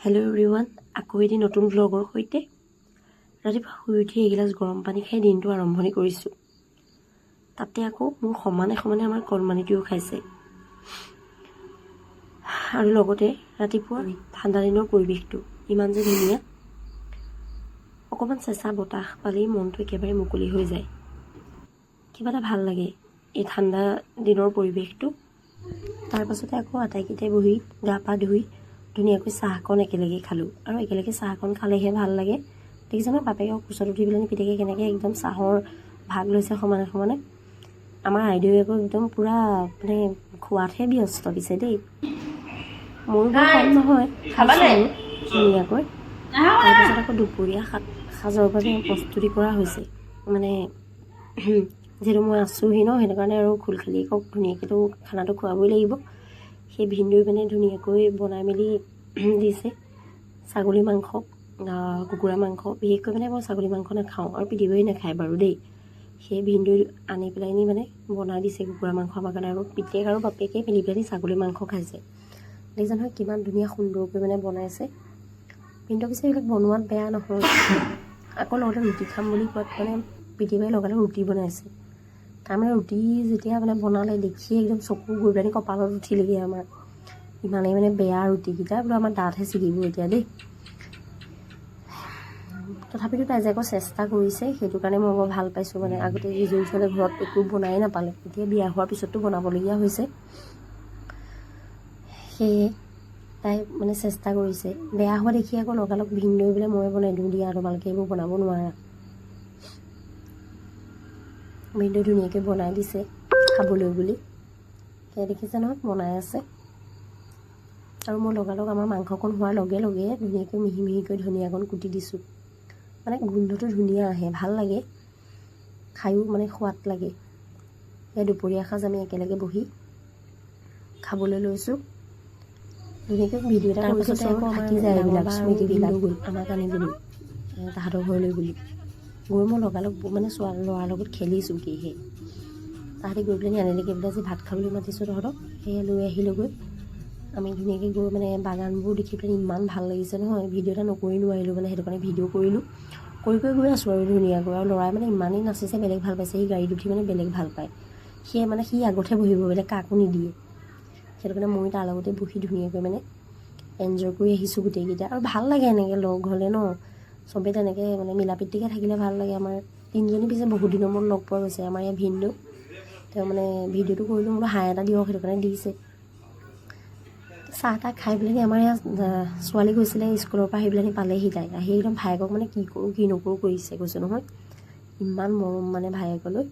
Hello everyone আকৌ এটি নতুন ব্লগৰ সৈতে ৰাতিপুৱা শুই উঠি এগিলাচ গৰম পানী খাই দিনটো আৰম্ভণি কৰিছোঁ। তাতে আকৌ মোৰ সমানে সমানে আমাৰ কণমানিটোৱেও খাইছে। আৰু লগতে ৰাতিপুৱা ঠাণ্ডা দিনৰ পৰিৱেশটো ইমান যে ধুনীয়া অকণমান চেঁচা বতাহ পালেই মনটো একেবাৰে মুকলি হৈ যায়। কিবা এটা ভাল লাগে এই ঠাণ্ডা দিনৰ পৰিৱেশটো। তাৰপাছতে আকৌ আটাইকেইটাই বহি গা পা ধুই ধুনীয়াকৈ চাহকণ একেলগে খালোঁ। আৰু একেলগে চাহকণ খালেহে ভাল লাগে। দেখিছেনে বাপেকক কোচত উঠি পেলাই পিতেকে কেনেকৈ একদম চাহৰ ভাগ লৈছে সমানে সমানে। আমাৰ আইদেউ আকৌ একদম পূৰা মানে খোৱাতহে ব্যস্ত পিছে দেই। ময়ো বৰ কম নহয় খাইছোঁ ধুনীয়াকৈ। তাৰপিছত আকৌ দুপৰীয়া সাত সাজৰ বাবে প্ৰস্তুতি কৰা হৈছে। মানে যিহেতু মই আছোঁহি ন সেইটো কাৰণে আৰু খুলখালিকক ধুনীয়াকৈতো খানাটো খুৱাবই লাগিব। সেই ভিনদৈ মানে ধুনীয়াকৈ বনাই মেলি দিছে। ছাগলী মাংস কুকুৰা মাংস বিশেষকৈ মানে মই ছাগলী মাংস নাখাওঁ আৰু পিটিবই নাখায় বাৰু দেই। সেই ভিনদৈ আনি পেলাই নি মানে বনাই দিছে কুকুৰা মাংস আমাৰ কাৰণে আৰু পিতেক আৰু বাপেকে মিলি পেলাই ছাগলী মাংস খাইছে। দেখিছে নহয় কিমান ধুনীয়া সুন্দৰকৈ মানে বনাইছে। কিন্তু পিছে এইবিলাক বনোৱাত বেয়া নহয়। আকৌ লগতে ৰুটি খাম বুলি কোৱাত মানে পিটিবাই লগালে ৰুটি বনাইছে। তাৰমানে ৰুটি যেতিয়া মানে বনালে দেখিয়ে একদম চকু গৈ পেলাই কপালত উঠিলেগৈ আমাৰ। ইমানেই মানে বেয়া ৰুটিকেইটা, বোলো আমাৰ দাঁতহে ছিগিব এতিয়া দেই। তথাপিতো তাই যে আকৌ চেষ্টা কৰিছে, সেইটো কাৰণে মই বৰ ভালো পাইছোঁ মানে। আগতে ইজোৰ ছোৱালী ঘৰত একো বনাই নাপালে, এতিয়া বিয়া হোৱাৰ পিছততো বনাবলগীয়া হৈছে। সেয়ে তাই মানে চেষ্টা কৰিছে। বেয়া হোৱা দেখি আকৌ লগালগ ভিনদৈ বোলে মই বনাই দিওঁ দিয়া, তোমালোকে এইবোৰ বনাব নোৱাৰা। ভিনদৈ ধুনীয়াকৈ বনাই দিছে খাবলৈ বুলি। সেয়া দেখিছে নহয় বনাই আছে। আৰু মই লগালগ আমাৰ মাংসকণ হোৱাৰ লগে লগে ধুনীয়াকৈ মিহি মিহিকৈ ধনিয়াকণ কুটি দিছোঁ। মানে গোন্ধটো ধুনীয়া আহে ভাল লাগে। খায়ো মানে সোৱাদ লাগে। সেই দুপৰীয়া সাঁজ আমি একেলগে বহি খাবলৈ লৈছোঁ। ধুনীয়াকৈ ভিডিঅ' এটা কৰিছোঁ থাকি যায় এইবিলাক স্মৃতিবিলাক গ'ল আমাক আনিবলৈ এ, তাহাঁতৰ ঘৰলৈ বুলি। গৈ মই লগালগ মানে ছোৱা ল'ৰাৰ লগত খেলিছোঁ কিহে তাহাঁতি গৈ পেলাই আনিলেগৈ বোলে যে ভাত খাবলৈ মাতিছোঁ তহঁতক, সেয়ে লৈ আহিলোগৈ। আমি ধুনীয়াকৈ গৈ মানে বাগানবোৰ দেখি পেলাই ইমান ভালো লাগিছে নহয়, ভিডিঅ' এটা নকৰি নোৱাৰিলোঁ মানে সেইটো কাৰণে ভিডিঅ' কৰিলোঁ। কৰি কৰি গৈ আছোঁ আৰু ধুনীয়াকৈ। আৰু ল'ৰাই মানে ইমানেই নাচিছে, বেলেগ ভালো পাইছে, সি গাড়ীত উঠি মানে বেলেগ ভালো পায়। সেয়ে মানে সি আগতহে বহিব, বেলেগ কাকো নিদিয়ে। সেইটো কাৰণে মই তাৰ লগতে বহি ধুনীয়াকৈ মানে এনজয় কৰি আহিছোঁ গোটেইকেইটা। আৰু ভালো লাগে এনেকৈ লগ হ'লে ন। চবেই তেনেকৈ মানে মিলা প্ৰীতিকৈ থাকিলে ভাল লাগে। আমাৰ তিনিজনী পিছে বহুত দিনৰ মূৰত লগ পোৱা গৈছে। আমাৰ ইয়াৰ ভিনদেউ তেওঁ মানে ভিডিঅ'টো কৰিলোঁ বোলো হাই এটা দিয়ক সেইটো কাৰণে দিছে। চাহ তাহ খাই পেলাই আমাৰ ইয়াত ছোৱালী গৈছিলে স্কুলৰ পৰা আহি পেলাই পালেহি তাই আহি একদম ভায়েকক মানে কি কৰোঁ কি নকৰোঁ কৰিছে কৈছোঁ নহয়। ইমান মৰম মানে ভায়েকলৈ।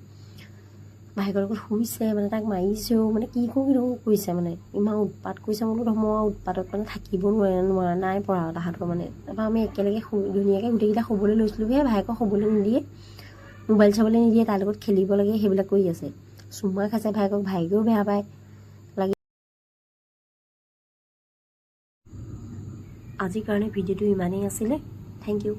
ভায়েকৰ লগত শুইছে মানে তাক মাৰিছেও মানে কি কৰোঁ কি কৰিছে মানে ইমান উৎপাত কৰিছে মই বোলো মই উৎপাতত মানে থাকিব নোৱাৰে নোৱাৰা নাই পৰা তাহাঁতৰ মানে। তাৰপৰা আমি একেলগে ধুনীয়াকৈ গোটেইকেইটা শুবলৈ লৈছিলোঁ সেই ভায়েকক শুবলৈ নিদিয়ে মোবাইল চাবলৈ নিদিয়ে তাৰ লগত খেলিব লাগে সেইবিলাক কৰি আছে। চুমা খাইছে ভায়েকক ভায়েকেও বেয়া পায়। লাগি আজিৰ কাৰণে ভিডিঅ'টো ইমানেই আছিলে। Thank U